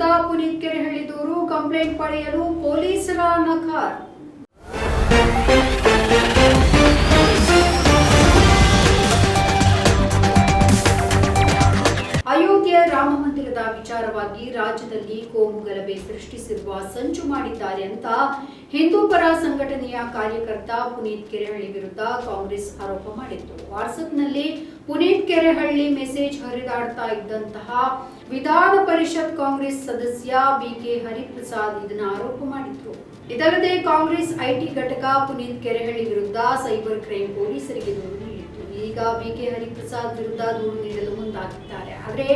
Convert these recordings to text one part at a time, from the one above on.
ವಿರುದ್ಧ ಪುನೀತ್ ಕೆರೆಹಳ್ಳಿ ದೂರು ಕಂಪ್ಲೇಂಟ್ ಪಡೆಯಲು ಪೊಲೀಸರ ನಕಾರ. ರಾಮ ವಿಚಾರವಾಗಿ ರಾಜ್ಯದಲ್ಲಿ ಕೋಮು ಗಲಭೆ ಸೃಷ್ಟಿಸಿರುವ ಸಂಚು ಮಾಡಿದ್ದಾರೆ ಅಂತ ಹಿಂದೂ ಪರ ಸಂಘಟನೆಯ ಕಾರ್ಯಕರ್ತ ಪುನೀತ್ ಕೆರೆಹಳ್ಳಿ ವಿರುದ್ಧ ಕಾಂಗ್ರೆಸ್ ಆರೋಪ ಮಾಡಿತ್ತು. ವಾಟ್ಸ್ಆಪ್ನಲ್ಲಿ ಪುನೀತ್ ಕೆರೆಹಳ್ಳಿ ಮೆಸೇಜ್ ಹರಿದಾಡ್ತಾ ಇದ್ದಂತಹ ವಿಧಾನ ಪರಿಷತ್ ಕಾಂಗ್ರೆಸ್ ಸದಸ್ಯ ಬಿಕೆ ಹರಿಪ್ರಸಾದ್ ಇದನ್ನ ಆರೋಪ ಮಾಡಿದ್ರು. ಇದಲ್ಲದೆ ಕಾಂಗ್ರೆಸ್ ಐಟಿ ಘಟಕ ಪುನೀತ್ ಕೆರೆಹಳ್ಳಿ ವಿರುದ್ಧ ಸೈಬರ್ ಕ್ರೈಮ್ ಪೊಲೀಸರಿಗೆ ದೂರು ನೀಡಿತ್ತು. ಈಗ ಬಿಕೆ ಹರಿಪ್ರಸಾದ್ ವಿರುದ್ಧ ದೂರು ನೀಡಲು ಮುಂದಾಗಿದ್ದಾರೆ. ಆದರೆ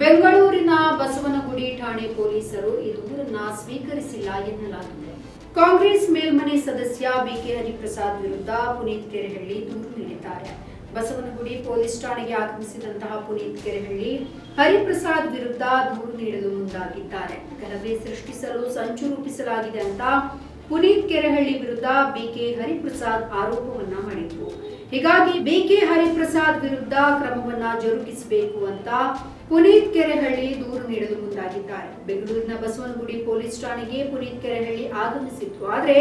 ಬೆಂಗಳೂರಿನ ಬಸವನಗುಡಿ ಠಾಣೆ ಪೊಲೀಸರು ಈ ದೂರನ್ನ ಸ್ವೀಕರಿಸಿಲ್ಲ ಎನ್ನಲಾಗಿದೆ. ಕಾಂಗ್ರೆಸ್ ಮೇಲ್ಮನೆ ಸದಸ್ಯ ಬಿಕೆ ಹರಿಪ್ರಸಾದ್ ವಿರುದ್ಧ ಪುನೀತ್ ಕೆರೆಹಳ್ಳಿ ದೂರು ನೀಡಿದ್ದಾರೆ. ಬಸವನಗುಡಿ ಪೊಲೀಸ್ ಠಾಣೆಗೆ ಆಗಮಿಸಿದಂತಹ ಪುನೀತ್ ಕೆರೆಹಳ್ಳಿ ಹರಿಪ್ರಸಾದ್ ವಿರುದ್ಧ ದೂರು ನೀಡಲು ಮುಂದಾಗಿದ್ದಾರೆ. ಗಲಭೆ ಸೃಷ್ಟಿಸಲು ಸಂಚು ರೂಪಿಸಲಾಗಿದೆ ಅಂತ ಪುನೀತ್ ಕೆರೆಹಳ್ಳಿ ವಿರುದ್ಧ ಬಿಕೆ ಹರಿಪ್ರಸಾದ್ ಆರೋಪವನ್ನ ಮಾಡಿದ್ರು. ಹೀಗಾಗಿ ಬಿಕೆ ಹರಿಪ್ರಸಾದ್ ವಿರುದ್ಧ ಕ್ರಮವನ್ನ ಜರುಗಿಸಬೇಕು ಅಂತ ಪುನೀತ್ ಕೆರೆಹಳ್ಳಿ ದೂರು ನೀಡಲು ಮುಂದಾಗಿದ್ದಾರೆ. ಬೆಂಗಳೂರಿನ ಬಸವನಗುಡಿ ಪೊಲೀಸ್ ಠಾಣೆಗೆ ಪುನೀತ್ ಕೆರೆಹಳ್ಳಿ ಆಗಮಿಸಿತ್ತು. ಆದರೆ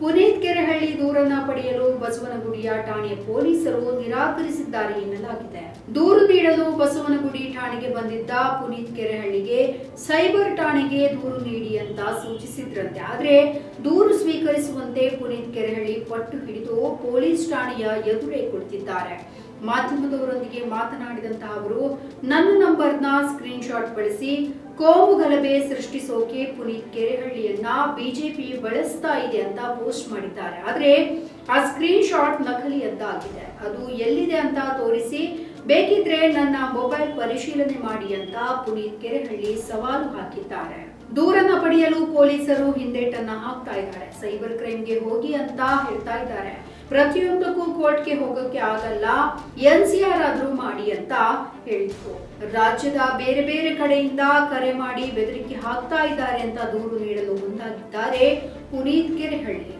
ಪುನೀತ್ ಕೆರೆಹಳ್ಳಿ ದೂರನ್ನ ಪಡೆಯಲು ಬಸವನಗುಡಿಯ ಠಾಣೆಯ ಪೊಲೀಸರು ನಿರಾಕರಿಸಿದ್ದಾರೆ ಎನ್ನಲಾಗಿದೆ. ದೂರು ನೀಡಲು ಬಸವನಗುಡಿ ಠಾಣೆಗೆ ಬಂದಿದ್ದ ಪುನೀತ್ ಕೆರೆಹಳ್ಳಿಗೆ ಸೈಬರ್ ಠಾಣೆಗೆ ದೂರು ನೀಡಿ ಅಂತ ಸೂಚಿಸಿದ್ರಂತೆ. ಆದರೆ ದೂರು ಸ್ವೀಕರಿಸುವಂತೆ ಪುನೀತ್ ಕೆರೆಹಳ್ಳಿ ಪಟ್ಟು ಹಿಡಿದು ಪೊಲೀಸ್ ಠಾಣೆಯ ಎದುರೇ ಕುಳಿತಿದ್ದಾರೆ. ಮಾಧ್ಯಮದವರೊಂದಿಗೆ ಮಾತನಾಡಿದಂತಹ ಅವರು, ನನ್ನ ನಂಬರ್ನ ಸ್ಕ್ರೀನ್ ಶಾಟ್ ಬಳಸಿ ಕೋಮು ಗಲಭೆ ಸೃಷ್ಟಿಸೋಕೆ ಪುನೀತ್ ಕೆರೆಹಳ್ಳಿಯನ್ನ ಬಿಜೆಪಿ ಬಳಸ್ತಾ ಇದೆ ಅಂತ ಪೋಸ್ಟ್ ಮಾಡಿದ್ದಾರೆ. ಆದ್ರೆ ಆ ಸ್ಕ್ರೀನ್ ಶಾಟ್ ಆಗಿದೆ ಅದು ಎಲ್ಲಿದೆ ಅಂತ ತೋರಿಸಿ ಬೇಕಿದ್ರೆ ನನ್ನ ಮೊಬೈಲ್ ಪರಿಶೀಲನೆ ಮಾಡಿ ಅಂತ ಪುನೀತ್ ಕೆರೆಹಳ್ಳಿ ಸವಾಲು ಹಾಕಿದ್ದಾರೆ. ದೂರನ್ನ ಪಡೆಯಲು ಪೊಲೀಸರು ಹಿಂದೇಟನ್ನ ಹಾಕ್ತಾ ಇದ್ದಾರೆ. ಸೈಬರ್ ಕ್ರೈಮ್ಗೆ ಹೋಗಿ ಅಂತ ಹೇಳ್ತಾ ಇದ್ದಾರೆ. ಪ್ರತಿಯೊಂದಕ್ಕೂ ಕೋರ್ಟ್ಗೆ ಹೋಗಕ್ಕೆ ಆಗಲ್ಲ ಎನ್ ಸಿ ಆರ್ ಆದ್ರೂ ಮಾಡಿ ಅಂತ ಹೇಳಿದ್ರು. ರಾಜ್ಯದ ಬೇರೆ ಬೇರೆ ಕಡೆಯಿಂದ ಕರೆ ಮಾಡಿ ಬೆದರಿಕೆ ಹಾಕ್ತಾ ಇದ್ದಾರೆ ಅಂತ ದೂರು ನೀಡಲು ಮುಂದಾಗಿದ್ದಾರೆ ಪುನೀತ್ ಕೆರೆಹಳ್ಳಿ.